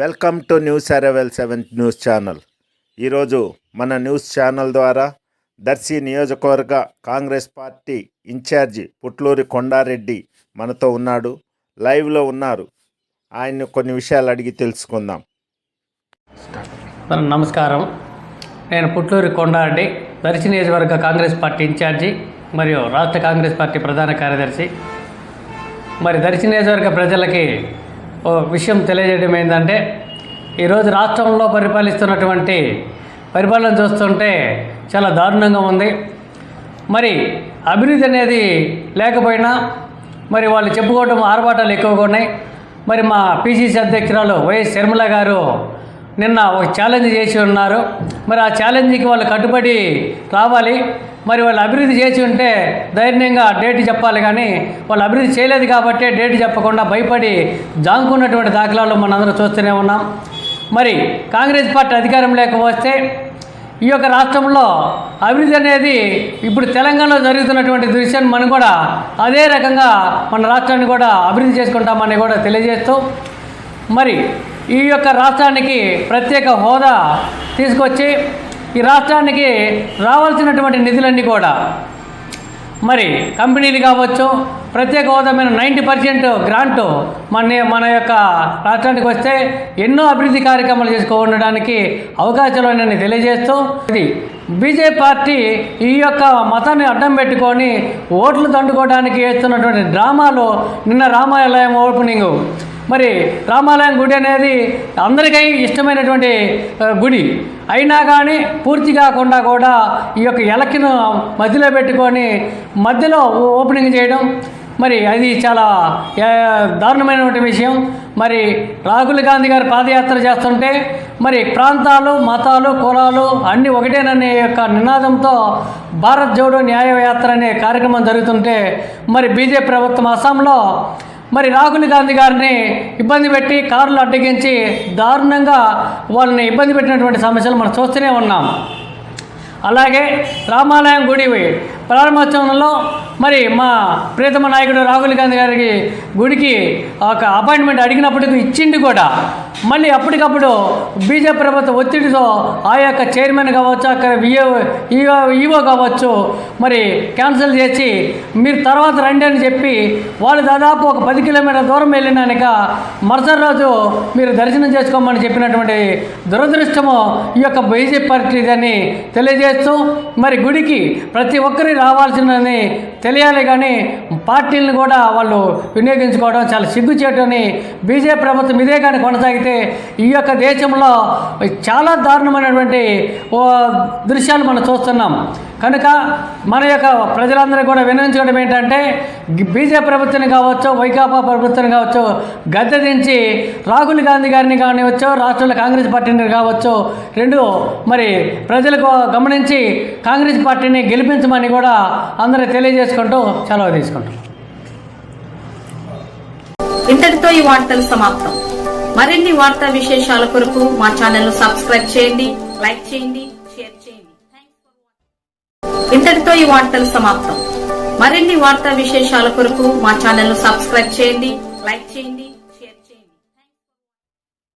Welcome to news arrival seventh news channel. ఈరోజు మన news channel ద్వారా దర్శి నియోజకవర్గ కాంగ్రెస్ పార్టీ ఇన్ఛార్జి పుట్లూరి కొండారెడ్డి మనతో ఉన్నాడు. లైవ్లో ఉన్నారు. ఆయన్ని కొన్ని విషయాలు అడిగి తెలుసుకుందాం. నమస్కారం. నేను పుట్లూరి కొండారెడ్డి దర్శి నియోజకవర్గ కాంగ్రెస్ పార్టీ ఇన్ఛార్జి మరియు రాష్ట్ర కాంగ్రెస్ పార్టీ ప్రధాన కార్యదర్శి. మరి దర్శి నియోజకవర్గ ప్రజలకి విషయం తెలియజేయడం ఏంటంటే ఈరోజు రాష్ట్రంలో పరిపాలిస్తున్నటువంటి పరిపాలన చూస్తుంటే చాలా దారుణంగా ఉంది. మరి అభివృద్ధి అనేది లేకపోయినా మరి వాళ్ళు చెప్పుకోవడం ఆర్భాటాలు ఎక్కువగా ఉన్నాయి. మరి మా పీసీసీ అధ్యక్షురాలు వైఎస్ శర్మల గారు నిన్న ఒక ఛాలెంజ్ చేసి ఉన్నారు. మరి ఆ ఛాలెంజ్కి వాళ్ళు కట్టుబడి రావాలి. మరి వాళ్ళు అభివృద్ధి చేసి ఉంటే ధైర్యంగా డేట్ చెప్పాలి కానీ వాళ్ళు అభివృద్ధి చేయలేదు కాబట్టి డేట్ చెప్పకుండా భయపడి జాంకున్నటువంటి దాఖలాలు మనందరం చూస్తూనే ఉన్నాం. మరి కాంగ్రెస్ పార్టీ అధికారం లేకపోతే ఈ యొక్క రాష్ట్రంలో అభివృద్ధి అనేది ఇప్పుడు తెలంగాణలో జరుగుతున్నటువంటి దృశ్యాన్ని మనం కూడా అదే రకంగా మన రాష్ట్రాన్ని కూడా అభివృద్ధి చేసుకుంటామని కూడా తెలియజేస్తూ మరి ఈ యొక్క రాష్ట్రానికి ప్రత్యేక హోదా తీసుకొచ్చి ఈ రాష్ట్రానికి రావాల్సినటువంటి నిధులన్నీ కూడా మరి కంపెనీలు కావచ్చు ప్రత్యేక హోదామైన నైంటీ పర్సెంట్ గ్రాంటు మన మన యొక్క రాష్ట్రానికి వస్తే ఎన్నో అభివృద్ధి కార్యక్రమాలు చేసుకో ఉండడానికి అవకాశాలు ఉన్నాయని తెలియజేస్తూ ఇది బీజేపీ పార్టీ ఈ యొక్క మతాన్ని అడ్డం పెట్టుకొని ఓట్లు దండుకోవడానికి వేస్తున్నటువంటి డ్రామాలు నిన్న రామాలయం ఓపెనింగ్. మరి రామాలయం గుడి అనేది అందరికీ ఇష్టమైనటువంటి గుడి. అయినా కానీ పూర్తి కాకుండా కూడా ఈ యొక్క ఎలక్ను మధ్యలో పెట్టుకొని మధ్యలో ఓపెనింగ్ చేయడం మరి అది చాలా దారుణమైనటువంటి విషయం. మరి రాహుల్ గాంధీ గారు పాదయాత్ర చేస్తుంటే మరి ప్రాంతాలు మతాలు కులాలు అన్నీ ఒకటేననే యొక్క నినాదంతో భారత్ జోడో న్యాయ యాత్ర అనే కార్యక్రమం జరుగుతుంటే మరి బీజేపీ ప్రభుత్వం అస్సాంలో మరి రాహుల్ గాంధీ గారిని ఇబ్బంది పెట్టి కార్లు అడ్డగించి దారుణంగా వాళ్ళని ఇబ్బంది పెట్టినటువంటి సమస్యలు మనం చూస్తూనే ఉన్నాం. అలాగే రామాలయం గుడి ప్రారంభోత్సవంలో మరి మా ప్రీతమ నాయకుడు రాహుల్ గాంధీ గారికి గుడికి ఒక అపాయింట్మెంట్ అడిగినప్పటికీ ఇచ్చింది కూడా. మళ్ళీ అప్పటికప్పుడు బీజేపీ ప్రభుత్వ ఒత్తిడితో ఆ యొక్క చైర్మన్ కావచ్చు అక్కడ విఏ ఈఓ ఈఓ కావచ్చు మరి క్యాన్సిల్ చేసి మీరు తర్వాత రండి అని చెప్పి వాళ్ళు దాదాపు ఒక పది కిలోమీటర్ల దూరం వెళ్ళినాక మరుసటి రోజు మీరు దర్శనం చేసుకోమని చెప్పినటువంటి దురదృష్టము ఈ యొక్క బీజేపీ పార్టీదని తెలియజేస్తూ మరి గుడికి ప్రతి ఒక్కరి రావాల్సిందని తెలియాలి కానీ పార్టీలను కూడా వాళ్ళు వినియోగించుకోవడం చాలా సిగ్గుచేటని బీజేపీ ప్రభుత్వం ఇదే కానీ కొనసాగితే ఈ యొక్క దేశంలో చాలా దారుణమైనటువంటి ఓ దృశ్యాలు మనం చూస్తున్నాం. కనుక మన యొక్క ప్రజలందరూ కూడా వినియోగించడం ఏంటంటే బీజేపీ ప్రభుత్వం కావచ్చు వైకాపా ప్రభుత్వం కావచ్చు గద్దె దించి రాహుల్ గాంధీ గారిని కానివచ్చు రాష్ట్రంలో కాంగ్రెస్ పార్టీని కావచ్చు రెండు మరి ప్రజలకు గమనించి కాంగ్రెస్ పార్టీని గెలిపించమని కూడా అందరూ తెలియజేసుకుంటూ సెలవు తీసుకుంటాం ఇంతటితో ఈ వార్తలు సమాప్తం. మరిన్ని వార్తా విశేషాల కొరకు మా ఛానల్ సబ్స్క్రైబ్ చేయండి లైక్ చేయండి. ఇంతటితో ఈ వార్తలు సమాప్తం. మరిన్ని వార్తా విశేషాల కొరకు మా ఛానల్ సబ్స్క్రైబ్ చేయండి లైక్ చేయండి.